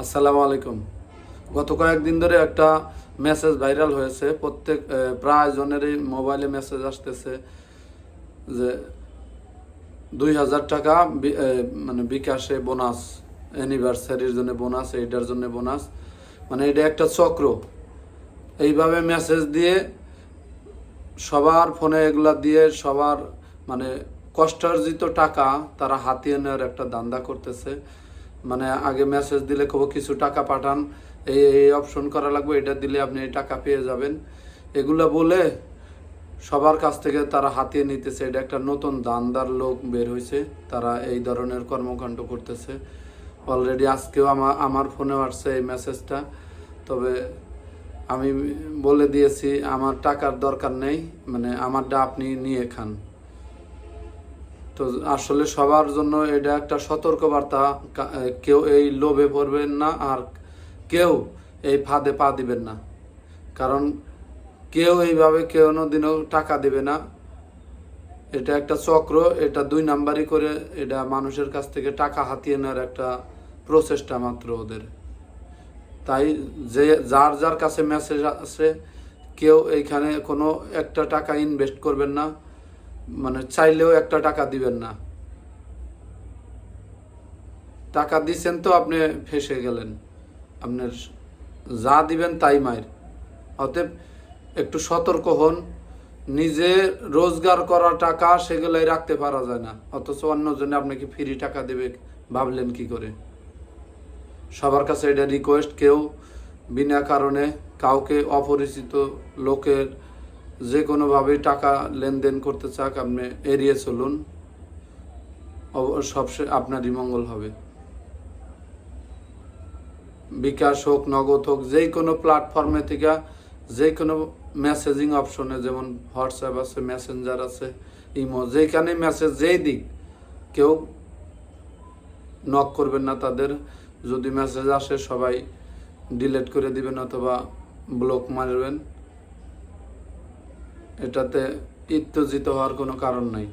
আসসালামু আলাইকুম। গত কয়েকদিন ধরে একটা মেসেজ ভাইরাল হয়েছে। প্রত্যেক প্রায় জনেরই মোবাইলে মেসেজ আসতেছে যে দুই হাজার টাকা মানে বিকাশে বোনাস, অ্যানিভার্সারির জন্য বোনাস, এইটার জন্য বোনাস। মানে এটা একটা চক্র। এইভাবে মেসেজ দিয়ে সবার ফোনে এগুলা দিয়ে সবার মানে কষ্টার্জিত টাকা তারা হাতিয়ে নেওয়ার একটা দান্দা করতেছে। মানে আগে মেসেজ দিলে কব, কিছু টাকা পাঠান, এই এই অপশন করা লাগবে, এটা দিলে আপনি এই টাকা পেয়ে যাবেন। এগুলো বলে সবার কাছ থেকে তারা হাতিয়ে নিতেছে। এটা একটা নতুন দান্দার লোক বের হয়েছে তারা এই ধরনের কর্মকাণ্ড করতেছে। অলরেডি আজকেও আমার আমার ফোনে আসছে এই মেসেজটা তবে আমি বলে দিয়েছি, আমার টাকার দরকার নেই মানে আমারটা আপনি নিয়ে খান। তো আসলে সবার জন্য এটা একটা সতর্কবার্তা। কেউ এই লোভে পড়বেন না আর কেউ এই ফাঁদে পা দিবেন না। কারণ কেউ এইভাবে কেউ দিনও টাকা দেবে না। এটা একটা চক্র, এটা দুই নাম্বারই করে এটা মানুষের কাছ থেকে টাকা হাতিয়ে নেওয়ার একটা প্রচেষ্টা মাত্র ওদের। তাই যে, যার যার কাছে মেসেজ আছে কেউ এইখানে কোনো একটা টাকা ইনভেস্ট করবেন না। মানে চাইলেও একটা টাকা দিবেন না। টাকা দিছেন তো আপনি ফেসে গেলেন। আপনার যা দিবেন তাই মায়ের। অতএব একটু সতর্ক হন। নিজে রোজগার করা টাকা সেগুলাই রাখতে পারা যায় না। অথচ অন্যজনে আপনাকে ফ্রি টাকা দেবে, ভাবলেন কি করে? সবার কাছে এটা রিকোয়েস্ট কেউ বিনা কারণে কাউকে অপরিচিত লোকের যে কোনোভাবেই টাকা লেনদেন করতে চাক, আপনি এড়িয়ে চলুন। সবসে, আপনারই মঙ্গল হবে। বিকাশ হোক, নগদ হোক, যে কোনো প্ল্যাটফর্মে থেকে যে কোনো মেসেজিং অপশনে যেমন হোয়াটসঅ্যাপ আছে মেসেঞ্জার আছে ইমো যেখানে মেসেজ যেই দিক, কেউ নক করবেন না তাদের। যদি মেসেজ আসে, সবাই ডিলিট করে দিবেন অথবা ব্লক মারবেন। এটাতে ইত্যজিত হওয়ার কোনো কারণ নাই।